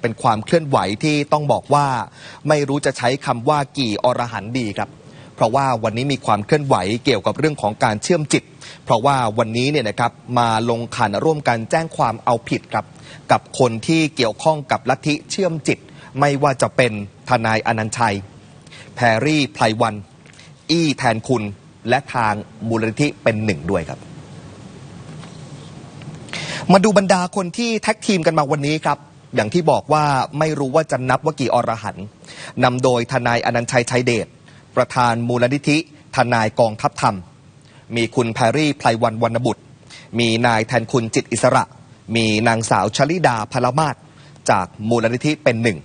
เป็นความเคลื่อนไหวที่ต้องบอกว่าไม่รู้จะใช้คำว่ากี่อรหันดีครับ เพราะว่าวันนี้มีความเคลื่อนไหวเกี่ยวกับเรื่องของการเชื่อมจิต เพราะว่าวันนี้เนี่ยนะครับมาลงขันร่วมกันแจ้งความเอาผิดครับ กับคนที่เกี่ยวข้องกับลัทธิเชื่อมจิต ไม่ว่าจะเป็นทนายอนันชัย แพรรี่ไพรวัน อี้แทนคุณ และทางมูลนิธิเป็นหนึ่งด้วยครับมาดูบรรดาคนที่แท็กทีมกันมาวันนี้ครับ อย่างที่บอกว่าไม่รู้ว่าจะนับว่ากี่อรหันต์นำโดยทนายอนันชัยชัยเดชประธานมูลนิธิ ทนายกองทัพธรรม มีคุณแพรรี่ไพรวันวรรณบุตร มีนายแทนคุณจิตอิสระ มีนางสาวชลิดาพลมาศจากมูลนิธิเป็นหนึ่ง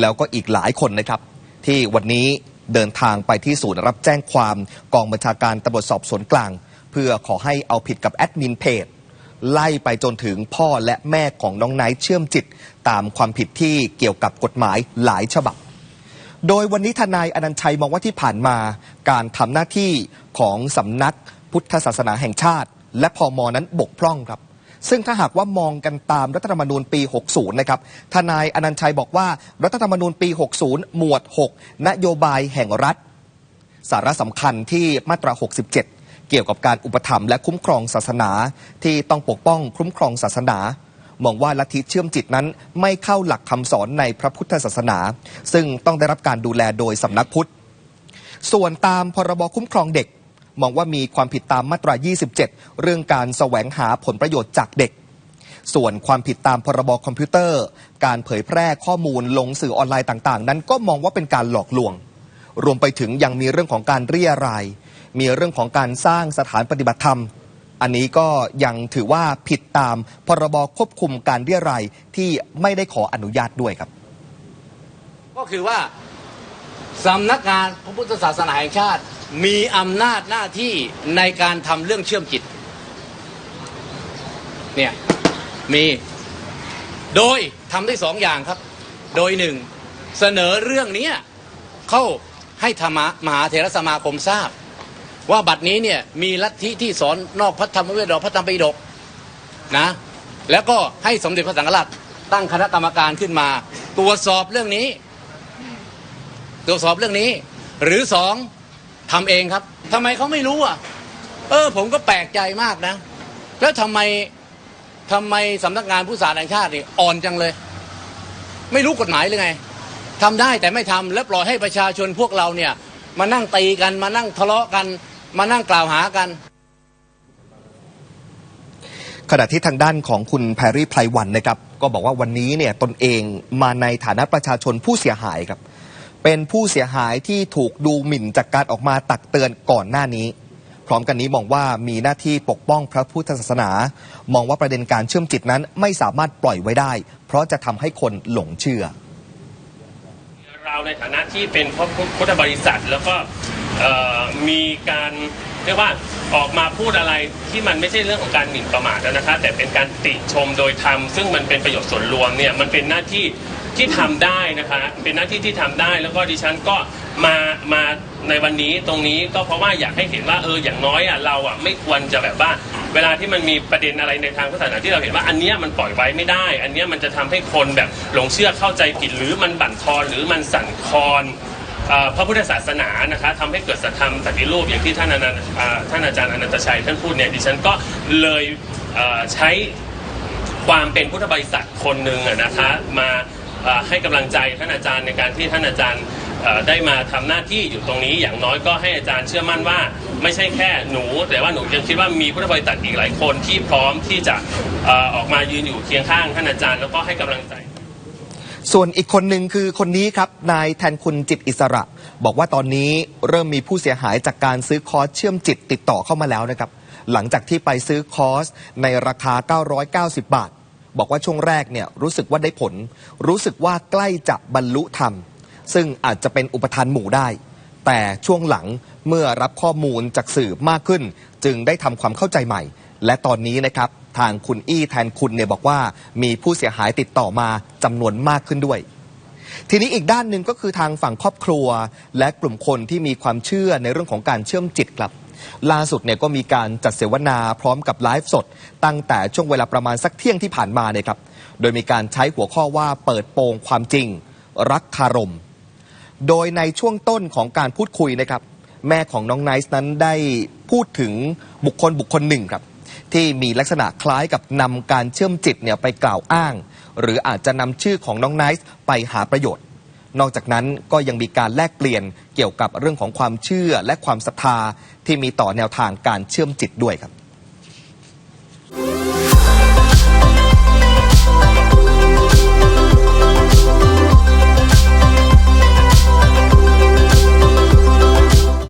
แล้วก็อีกหลายคนนะครับ ที่วันนี้เดินทางไปที่ศูนย์รับแจ้งความกองบัญชาการตำรวจสอบสวนกลาง เพื่อขอให้เอาผิดกับแอดมินเพจไล่ไปจนถึงพ่อและแม่ของน้องไนท์เชื่อมจิต ตามความผิดที่เกี่ยวกับกฎหมายหลายฉบับ โดยวันนี้ทนายอนันชัยมองว่าที่ผ่านมา การทำหน้าที่ของสำนักพุทธศาสนาแห่งชาติ และพอมนั้นบกพร่องครับ ซึ่งถ้าหากว่ามองกันตามรัฐธรรมนูญปี 60 นะครับ ทนายอนันชัยบอกว่า รัฐธรรมนูญปี 60 หมวด 6 นโยบายแห่งรัฐ สาระสำคัญที่มาตรา 67 เกี่ยวกับการอุปถัมภ์และคุ้มครองศาสนาที่ต้องปกป้องคุ้มครองศาสนา มองว่าลัทธิเชื่อมจิตนั้นไม่เข้าหลักคำสอนในพระพุทธศาสนา ซึ่งต้องได้รับการดูแลโดยสำนักพุทธ ส่วนตามพรบคุ้มครองเด็ก มองว่ามีความผิดตามมาตรา 27 เรื่องการแสวงหาผลประโยชน์จากเด็ก ส่วนความผิดตามพรบคอมพิวเตอร์ การเผยแพร่ข้อมูลลงสื่อออนไลน์ต่างๆ นั้นก็มองว่าเป็นการหลอกลวง รวมไปถึงยังมีเรื่องของการเรียรายมีเรื่องของการสร้างสถานปฏิบัติธรรม อันนี้ก็ยังถือว่าผิดตามพรบควบคุมการเรียรายที่ไม่ได้ขออนุญาตด้วยครับ ก็คือว่าสำนักงานพระพุทธศาสนาแห่งชาติ มีอำนาจหน้าที่ในการทำเรื่องเชื่อมจิต เนี่ยมีโดยทำได้สองอย่างครับ โดยหนึ่งเสนอเรื่องนี้เข้าให้ธรรมะมหาเถรสมาคมทราบ ว่าบัดนี้เนี่ยมีลัทธิที่สอนนอกพระธรรมวินัยพระธรรมปิฎกนะแล้วก็ให้สมเด็จพระสังฆราชตั้งคณะกรรมการขึ้นมา ตรวจสอบเรื่องนี้ ตรวจสอบเรื่องนี้ หรือสองทำเองครับทำไมเขาไม่รู้อะ เออ ผมก็แปลกใจมากนะ แล้วทำไมทำไมสำนักงานผู้สารแห่งชาตินี่อ่อนจังเลย ไม่รู้กฎหมายหรือไงทำได้แต่ไม่ทำแล้วปล่อยให้ประชาชนพวกเราเนี่ย มานั่งตีกันมานั่งทะเลาะกัน มานั่งกล่าวหากัน ขณะที่ทางด้านของคุณแพรรี่ไพรวันนะครับ ก็บอกว่าวันนี้เนี่ยตนเองมาในฐานะประชาชนผู้เสียหายครับ เป็นผู้เสียหายที่ถูกดูหมิ่นจากการออกมาตักเตือนก่อนหน้านี้ พร้อมกันนี้มองว่ามีหน้าที่ปกป้องพระพุทธศาสนา มองว่าประเด็นการเชื่อมจิตนั้นไม่สามารถปล่อยไว้ได้ เพราะจะทำให้คนหลงเชื่อเราในฐานะที่เป็นพุทธบริษัท แล้วก็เอ่อ มีการเรียกว่าออกมาพูดอะไรที่มันไม่ใช่เรื่องของการหมิ่นประมาทแล้วนะคะ แต่เป็นการติชมโดยธรรมซึ่งมันเป็นประโยชน์ส่วนรวมเนี่ยมันเป็นหน้าที่ที่ทำได้นะคะเป็นหน้าที่ที่ทำได้แล้วก็ดิฉันก็มามาในวันนี้ตรงนี้ก็เพราะว่าอยากให้เห็นว่าเอออย่างน้อยอะเราอะไม่ควรจะแบบว่า เวลาที่มันมีประเด็นอะไรในทางพุทธศาสนาที่เราเห็นว่าอันเนี้ยมันปล่อยไว้ไม่ได้ อันเนี้ยมันจะทำให้คนแบบหลงเชื่อเข้าใจผิดหรือมันบั่นทอนหรือมันสั่นคลอน พระพุทธศาสนานะคะทำให้เกิดสัทธรรมปฏิรูปอย่างที่ท่านอนันต์อ่าท่านอาจารย์อนันตชัยท่านพูดเนี่ยดิฉันก็เลยเอ่อใช้ความเป็นพุทธบริษัทคนหนึ่งอะนะคะมาเอ่อให้กำลังใจท่านอาจารย์ในการที่ท่านอาจารย์เอ่อได้มาทำหน้าที่อยู่ตรงนี้อย่างน้อยก็ให้อาจารย์เชื่อมั่นว่า ไม่ใช่แค่หนู แต่ว่าหนูยังคิดว่ามีพุทธบริษัทอีกหลายคนที่พร้อมที่จะเอ่อออกมายืนอยู่เคียงข้างท่านอาจารย์แล้วก็ให้กำลังใจ ส่วนอีกคนหนึ่งคือคนนี้ครับ นายแทนคุณจิตอิสระ บอกว่าตอนนี้เริ่มมีผู้เสียหายจากการซื้อคอร์สเชื่อมจิตติดต่อเข้ามาแล้วนะครับ หลังจากที่ไปซื้อคอร์สในราคา 990 บาท บอกว่าช่วงแรกเนี่ยรู้สึกว่าได้ผล รู้สึกว่าใกล้จะบรรลุธรรม ซึ่งอาจจะเป็นอุปทานหมู่ได้ แต่ช่วงหลังเมื่อรับข้อมูลจากสื่อมากขึ้น จึงได้ทำความเข้าใจใหม่ และตอนนี้นะครับ ทางคุณอี้แทนคุณเนี่ยบอกว่ามีผู้เสียหายติดต่อมาจำนวนมากขึ้นด้วย ทีนี้อีกด้านหนึ่งก็คือทางฝั่งครอบครัว และกลุ่มคนที่มีความเชื่อในเรื่องของการเชื่อมจิตครับล่าสุดเนี่ยก็มีการจัดเสวนาพร้อมกับไลฟ์สด ตั้งแต่ช่วงเวลาประมาณสักเที่ยงที่ผ่านมาเนี่ยครับ โดยมีการใช้หัวข้อว่าเปิดโปงความจริง รักคารม โดยในช่วงต้นของการพูดคุยนะครับ แม่ของน้องไนซ์นั้นได้พูดถึงบุคคลบุคคลหนึ่งครับ ที่มีลักษณะคล้ายกับนำการเชื่อมจิตเนี่ยไปกล่าวอ้าง หรืออาจจะนำชื่อของน้องไนซ์ไปหาประโยชน์ นอกจากนั้นก็ยังมีการแลกเปลี่ยนเกี่ยวกับเรื่องของความเชื่อและความศรัทธาที่มีต่อแนวทางการเชื่อมจิตด้วยครับ